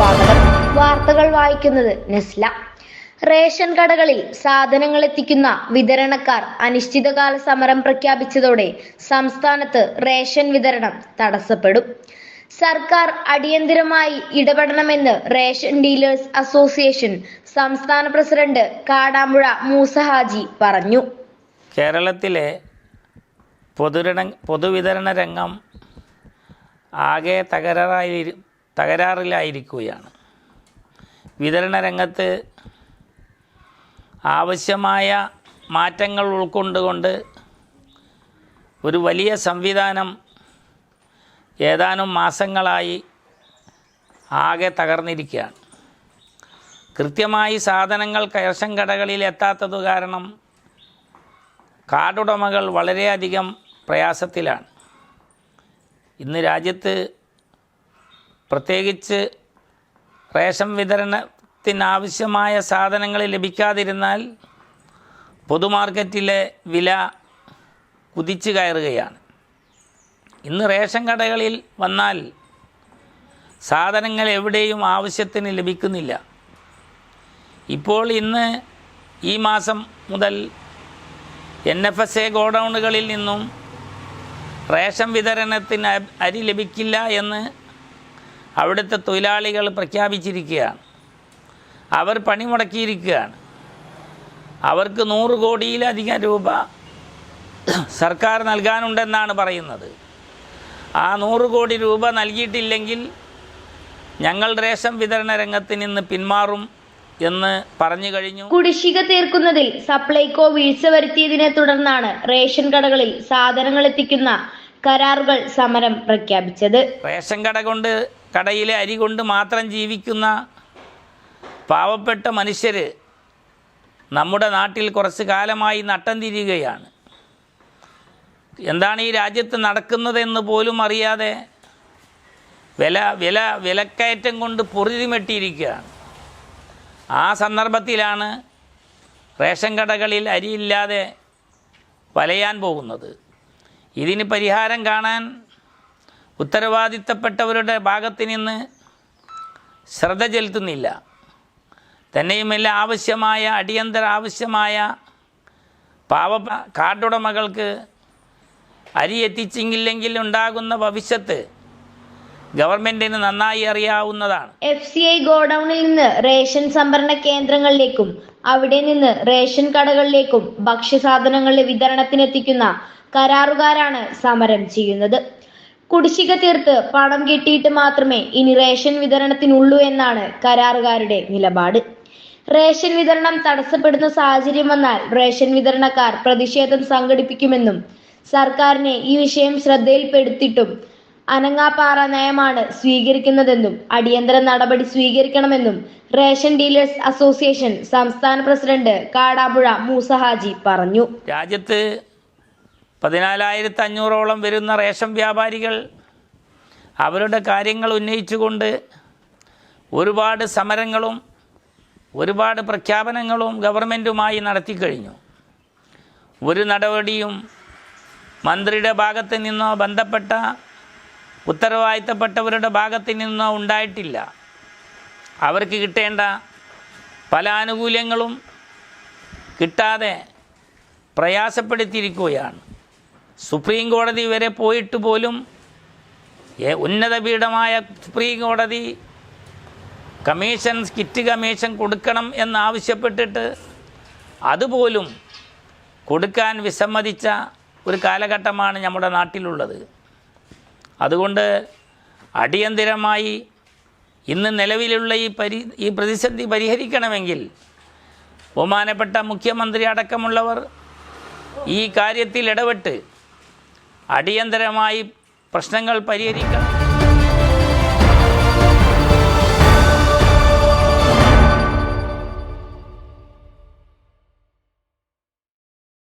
സ്വാഗതം വാർത്തകൾ വായിക്കുന്നത് നെസ്ല. റേഷൻ കടകളിൽ സാധനങ്ങൾ എത്തിക്കുന്ന വിതരണക്കാർ അനിശ്ചിതകാല സമരം പ്രഖ്യാപിച്ചതോടെ സംസ്ഥാനത്ത് റേഷൻ വിതരണം തടസ്സപ്പെടും. സർക്കാർ അടിയന്തിരമായി ഇടപെടണമെന്ന് റേഷൻ ഡീലേഴ്സ് അസോസിയേഷൻ സംസ്ഥാന പ്രസിഡന്റ് കാടാമ്പുഴ മൂസഹാജി പറഞ്ഞു. കേരളത്തിലെ പൊതുരണ പൊതുവിതരണ രംഗം ആകെ തകരാറായി തകരാറിലായിരിക്കുകയാണ്. വിതരണ രംഗത്ത് ആവശ്യമായ മാറ്റങ്ങൾ ഉൾക്കൊണ്ടുകൊണ്ട് ഒരു വലിയ സംവിധാനം ഏതാനും മാസങ്ങളായി ആകെ തകർന്നിരിക്കുകയാണ്. കൃത്യമായി സാധനങ്ങൾ റേഷൻ കടകളിൽ എത്താത്തത് കാരണം കാർഡുടമകൾ വളരെയധികം പ്രയാസത്തിലാണ്. ഇന്ന് രാജ്യത്ത് പ്രത്യേകിച്ച് റേഷൻ വിതരണത്തിനാവശ്യമായ സാധനങ്ങൾ ലഭിക്കാതിരുന്നാൽ പൊതുമാർക്കറ്റിലെ വില കുതിച്ചു കയറുകയാണ്. ഇന്ന് റേഷൻ കടകളിൽ വന്നാൽ സാധനങ്ങൾ എവിടെയും ആവശ്യത്തിന് ലഭിക്കുന്നില്ല. ഇപ്പോൾ ഇന്ന് ഈ മാസം മുതൽ എൻ എഫ് എസ് എ ഗോഡൗണുകളിൽ നിന്നും റേഷൻ വിതരണത്തിന് അരി ലഭിക്കില്ല എന്ന് അവിടുത്തെ തൊഴിലാളികൾ പ്രഖ്യാപിച്ചിരിക്കുകയാണ്. അവർ പണി പണിമുടക്കിയിരിക്കുകയാണ്. അവർക്ക് നൂറ് കോടിയിലധികം രൂപ സർക്കാർ നൽകാനുണ്ടെന്നാണ് പറയുന്നത്. ആ നൂറ് കോടി രൂപ നൽകിയിട്ടില്ലെങ്കിൽ ഞങ്ങൾ റേഷൻ വിതരണ രംഗത്ത് നിന്ന് പിന്മാറും എന്ന് പറഞ്ഞു കഴിഞ്ഞു. കുടിശ്ശിക തീർക്കുന്നതിൽ സപ്ലൈകോ വീഴ്ച വരുത്തിയതിനെ തുടർന്നാണ് റേഷൻ കടകളിൽ സാധനങ്ങൾ എത്തിക്കുന്ന കരാറുകൾ സമരം പ്രഖ്യാപിച്ചത്. റേഷൻ കട കൊണ്ട് കടയിലെ അരി കൊണ്ട് മാത്രം ജീവിക്കുന്ന പാവപ്പെട്ട മനുഷ്യർ നമ്മുടെ നാട്ടിൽ കുറച്ച് കാലമായി നട്ടം തിരിയുകയാണ്. എന്താണ് ഈ രാജ്യത്ത് നടക്കുന്നതെന്ന് പോലും അറിയാതെ വില വില വിലക്കയറ്റം കൊണ്ട് പൊറുതിമെട്ടിയിരിക്കുകയാണ്. ആ സന്ദർഭത്തിലാണ് റേഷൻ കടകളിൽ അരിയില്ലാതെ വലയാൻ പോകുന്നത്. ഇതിന് പരിഹാരം കാണാൻ ഉത്തരവാദിത്തപ്പെട്ടവരുടെ ഭാഗത്ത് നിന്ന് ശ്രദ്ധ ചെലുത്തുന്നില്ല. തന്നെയുമല്ല ആവശ്യമായ അടിയന്തര ആവശ്യമായ പാവ കാർഡുടമകൾക്ക് അരി എത്തിച്ചെങ്കില്ലെങ്കിൽ ഉണ്ടാകുന്ന ഭവിഷ്യത്ത് ഗവൺമെന്റിന് നന്നായി അറിയാവുന്നതാണ്. എഫ് സി ഐ ഗോഡൌണിൽ നിന്ന് റേഷൻ സംഭരണ കേന്ദ്രങ്ങളിലേക്കും അവിടെ നിന്ന് റേഷൻ കടകളിലേക്കും ഭക്ഷ്യസാധനങ്ങളുടെ വിതരണത്തിനെത്തിക്കുന്ന കരാറുകാരാണ് സമരം ചെയ്യുന്നത്. കുടിശ്ശിക തീർത്ത് പണം കിട്ടിയിട്ട് മാത്രമേ ഇനി റേഷൻ വിതരണത്തിനുള്ളൂ എന്നാണ് കരാറുകാരുടെ നിലപാട്. റേഷൻ വിതരണം തടസ്സപ്പെടുന്ന സാഹചര്യം വന്നാൽ റേഷൻ വിതരണക്കാർ പ്രതിഷേധം സംഘടിപ്പിക്കുമെന്നും സർക്കാരിനെ ഈ വിഷയം ശ്രദ്ധയിൽപ്പെടുത്തിയിട്ടും അനങ്ങാപ്പാറ നയമാണ് സ്വീകരിക്കുന്നതെന്നും അടിയന്തര നടപടി സ്വീകരിക്കണമെന്നും റേഷൻ ഡീലേഴ്സ് അസോസിയേഷൻ സംസ്ഥാന പ്രസിഡന്റ് കാടാമ്പുഴ മൂസഹാജി പറഞ്ഞു. രാജ്യത്ത് പതിനാലായിരത്തി അഞ്ഞൂറോളം വരുന്ന റേഷൻ വ്യാപാരികൾ അവരുടെ കാര്യങ്ങൾ ഉന്നയിച്ചുകൊണ്ട് ഒരുപാട് സമരങ്ങളും ഒരുപാട് പ്രഖ്യാപനങ്ങളും ഗവൺമെന്റുമായി നടത്തിക്കഴിഞ്ഞു. ഒരു നടപടിയും മന്ത്രിയുടെ ഭാഗത്ത് നിന്നോ ബന്ധപ്പെട്ട ഉത്തരവാദിത്തപ്പെട്ടവരുടെ ഭാഗത്ത് നിന്നോ ഉണ്ടായിട്ടില്ല. അവർക്ക് കിട്ടേണ്ട പല ആനുകൂല്യങ്ങളും കിട്ടാതെ പ്രയാസപ്പെടുത്തിയിരിക്കുകയാണ്. സുപ്രീം കോടതി വരെ പോയിട്ട് പോലും ഉന്നത പീഠമായ സുപ്രീം കോടതി കമ്മീഷൻ കിറ്റ് കമ്മീഷൻ കൊടുക്കണം എന്നാവശ്യപ്പെട്ടിട്ട് അതുപോലും കൊടുക്കാൻ വിസമ്മതിച്ച ഒരു കാലഘട്ടമാണ് നമ്മുടെ നാട്ടിലുള്ളത്. അതുകൊണ്ട് അടിയന്തിരമായി ഇന്ന് നിലവിലുള്ള ഈ പരി ഈ പ്രതിസന്ധി പരിഹരിക്കണമെങ്കിൽ ബഹുമാനപ്പെട്ട മുഖ്യമന്ത്രി അടക്കമുള്ളവർ ഈ കാര്യത്തിൽ ഇടപെട്ട് അടിയന്തരമായി പ്രശ്നങ്ങൾ പരിഹരിക്കണം